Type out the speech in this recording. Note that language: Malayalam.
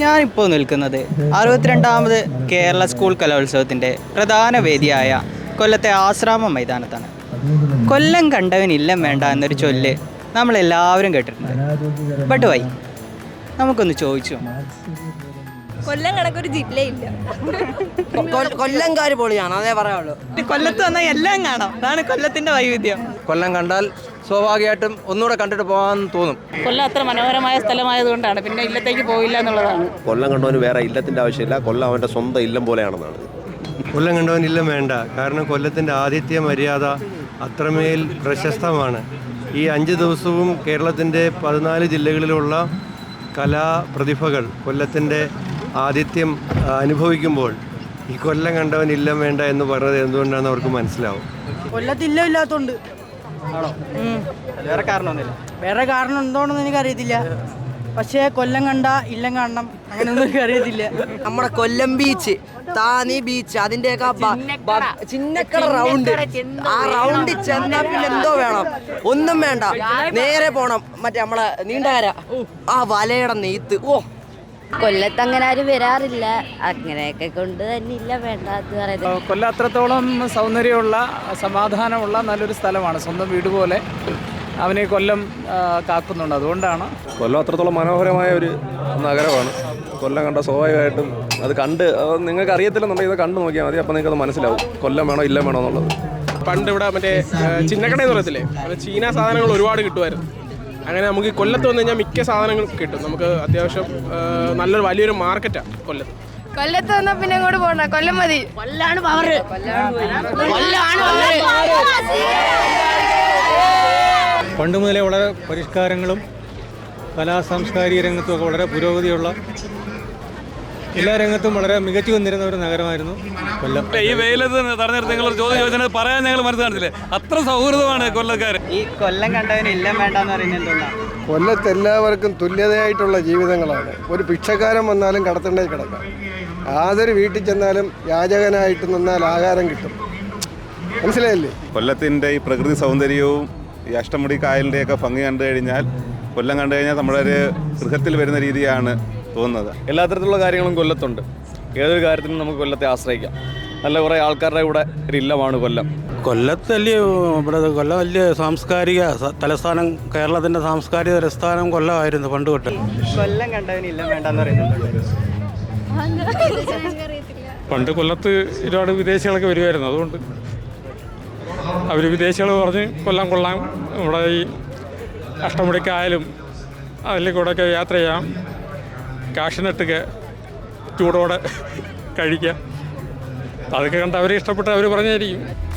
ഞാനിപ്പോൾ നിൽക്കുന്നത് അറുപത്തിരണ്ടാമത് കേരള സ്കൂൾ കലോത്സവത്തിന്റെ പ്രധാന വേദിയായ കൊല്ലത്തെ ആശ്രാമ മൈതാനത്താണ്. കൊല്ലം കണ്ടവനില്ലം വേണ്ട എന്നൊരു ചൊല്ല് നമ്മളെല്ലാവരും കേട്ടിട്ടുണ്ട്. ബട്ട് വൈ നമുക്കൊന്ന് ചോദിച്ചു കൊല്ലം കണക്കൊരു ജില്ലയില്ല കൊല്ലംകാര് പൊളിയാണ് അതേ പറയാനുള്ളൂ കൊല്ലത്ത് വന്നാൽ എല്ലാം കാണാം. അതാണ് കൊല്ലത്തിന്റെ വൈവിധ്യം. കൊല്ലം കണ്ടാൽ സ്വാഭാവികമായിട്ടും ഒന്നുകൂടെ കണ്ടിട്ട് പോകാൻ തോന്നും. കൊല്ലം അത്ര മനോഹരമായ സ്ഥലമായതുകൊണ്ടാണ്. പിന്നെ ഇല്ലത്തേക്ക് പോയില്ല എന്നുള്ളതാണ്. കൊല്ലം കണ്ടവന് വേറെ ഇല്ലത്തിന്റെ ആവശ്യമില്ല. കൊല്ലം അവന്റെ സ്വന്തം ഇല്ലം പോലെയാണെന്നാണ്. കൊല്ലം കണ്ടവൻ ഇല്ലം വേണ്ട. കാരണം കൊല്ലത്തിന്റെ ആതിഥ്യ മര്യാദ അത്രമേൽ പ്രശസ്തമാണ്. ഈ അഞ്ച് ദിവസവും കേരളത്തിന്റെ പതിനാല് ജില്ലകളിലുള്ള കലാപ്രതിഭകൾ കൊല്ലത്തിന്റെ ആതിഥ്യം ആ, അനുഭവിക്കുമ്പോൾ ഈ കൊല്ലം കണ്ടവൻ ഇല്ല വേണ്ട എന്ന് പറഞ്ഞത് എന്തുകൊണ്ടാണെന്ന് അവർക്ക് മനസ്സിലാവും. കൊല്ലത്തില്ല ഇല്ലാത്തോണ്ട്. ആണോ? വേറെ കാരണമൊന്നുമില്ല വേറെ കാരണം എന്തോണെന്ന് എനിക്കറിയത്തില്ല. പക്ഷേ കൊല്ലം കണ്ട ഇല്ലം കാണണം അങ്ങനെയൊന്നും എനിക്ക് അറിയത്തില്ല നമ്മുടെ കൊല്ലം ബീച്ച് താനി ബീച്ച് അതിന്റെയൊക്കെ ചിന്നക്കട. റൗണ്ട് ആ റൗണ്ട് ചെന്നാ പിന്നെ എന്തോ വേണം? ഒന്നും വേണ്ട. നേരെ പോണം. മറ്റേ നമ്മളെ നീണ്ടകര. ആ വലയുടെ നെയ്ത്ത്. ഓ കൊല്ലത്ത് അങ്ങനെ ആരും വരാറില്ല. അങ്ങനെയൊക്കെ കൊണ്ട് തന്നെ ഇല്ല വേണ്ട എന്ന് പറയുന്നത്. കൊല്ലം അത്രത്തോളം സൗന്ദര്യമുള്ള സമാധാനമുള്ള നല്ലൊരു സ്ഥലമാണ്. സ്വന്തം വീട് പോലെ അവനെ കൊല്ലം കാക്കുന്നുണ്ട്. അതുകൊണ്ടാണ് കൊല്ലം അത്രത്തോളം മനോഹരമായ ഒരു നഗരമാണ്. കൊല്ലം കണ്ട സ്വാഭാവികമായിട്ടും അത് കണ്ട് അത് നിങ്ങൾക്ക് അറിയത്തില്ലെന്നുണ്ടെങ്കിൽ ഇത് കണ്ടു നോക്കിയാൽ മതി. അപ്പോൾ നിങ്ങൾക്ക് അത് മനസ്സിലാവും. കൊല്ലം വേണോ ഇല്ല വേണോ എന്നുള്ളത്. പണ്ട് ഇവിടെ മറ്റേ ചിന്നക്കട എന്ന് പറയത്തില്ലേ? അത് ചീന സാധനങ്ങൾ ഒരുപാട് കിട്ടുമായിരുന്നു. അങ്ങനെ നമുക്ക് ഈ കൊല്ലത്ത് വന്നു കഴിഞ്ഞാൽ മിക്ക സാധനങ്ങളും കിട്ടും. നമുക്ക് അത്യാവശ്യം നല്ലൊരു വലിയൊരു മാർക്കറ്റാണ് കൊല്ലത്ത്. കൊല്ലത്ത് വന്നാ പിന്നെ അങ്ങോട്ട് പോകണ കൊല്ലം മതി. കൊല്ലാണ് പവർ പണ്ട് മുതലേ വളരെ പരിഷ്കാരങ്ങളും കലാ സാംസ്കാരിക രംഗത്തുമൊക്കെ വളരെ പുരോഗതിയുള്ള എല്ലാ രംഗത്തും വളരെ മികച്ചു വന്നിരുന്ന ഒരു നഗരമായിരുന്നു കൊല്ലം. ഈ വെയിലത്ത് തടഞ്ഞെടുത്ത് നിങ്ങൾ ചോദ്യം ചോദിച്ചത് പറയാൻ ഞങ്ങൾ മനസ്സിലാകത്തില്ലേ അത്ര സൗഹൃദമാണ് കൊല്ലക്കാർ. ഈ കൊല്ലം കണ്ടവന് എല്ലാം വേണ്ടെന്ന് പറയുന്നത് കൊല്ലത്ത് എല്ലാവർക്കും തുല്യതയായിട്ടുള്ള ജീവിതങ്ങളാണ്. ഒരു ഭിക്ഷക്കാരൻ വന്നാലും കടത്തണ്ടേ കിടക്കാം. യാതൊരു വീട്ടിൽ ചെന്നാലും യാചകനായിട്ട് നിന്നാൽ ആഹാരം കിട്ടും. മനസ്സിലായില്ലേ? കൊല്ലത്തിന്റെ ഈ പ്രകൃതി സൗന്ദര്യവും ഈ അഷ്ടമുടി കായലിന്റെയൊക്കെ ഭംഗി കണ്ടു കഴിഞ്ഞാൽ കൊല്ലം കണ്ടു കഴിഞ്ഞാൽ നമ്മളൊരു ഗൃഹത്തിൽ വരുന്ന രീതിയാണ് തോന്നുന്നത് എല്ലാ തരത്തിലുള്ള കാര്യങ്ങളും കൊല്ലത്തുണ്ട്. ഏതൊരു കാര്യത്തിനും നമുക്ക് കൊല്ലത്തെ ആശ്രയിക്കാം. നല്ല കുറേ ആൾക്കാരുടെ കൂടെ ഒരു ഇല്ലമാണ് കൊല്ലം. കൊല്ലത്ത് വലിയ ഇവിടെ കൊല്ലം വലിയ സാംസ്കാരിക തലസ്ഥാനം കേരളത്തിന്റെ സാംസ്കാരിക തലസ്ഥാനം കൊല്ലമായിരുന്നു പണ്ട് തൊട്ട്. കൊല്ലം കണ്ടവനില്ല ഇല്ലം വേണ്ട പറയുന്നത് പണ്ട് കൊല്ലത്ത് ഒരുപാട് വിദേശികളൊക്കെ വരുമായിരുന്നു അതുകൊണ്ട് അവർ വിദേശികൾ പറഞ്ഞ് കൊല്ലം കൊള്ളാം ഇവിടെ ഈ അഷ്ടമുടിക്കായാലും അതിൽ കൂടെയൊക്കെ യാത്ര ചെയ്യാം. കാഷിനട്ടൊക്കെ ചൂടോടെ കഴിക്കാം. അതൊക്കെ കണ്ട് അവരെ ഇഷ്ടപ്പെട്ട് അവർ പറഞ്ഞായിരിക്കും.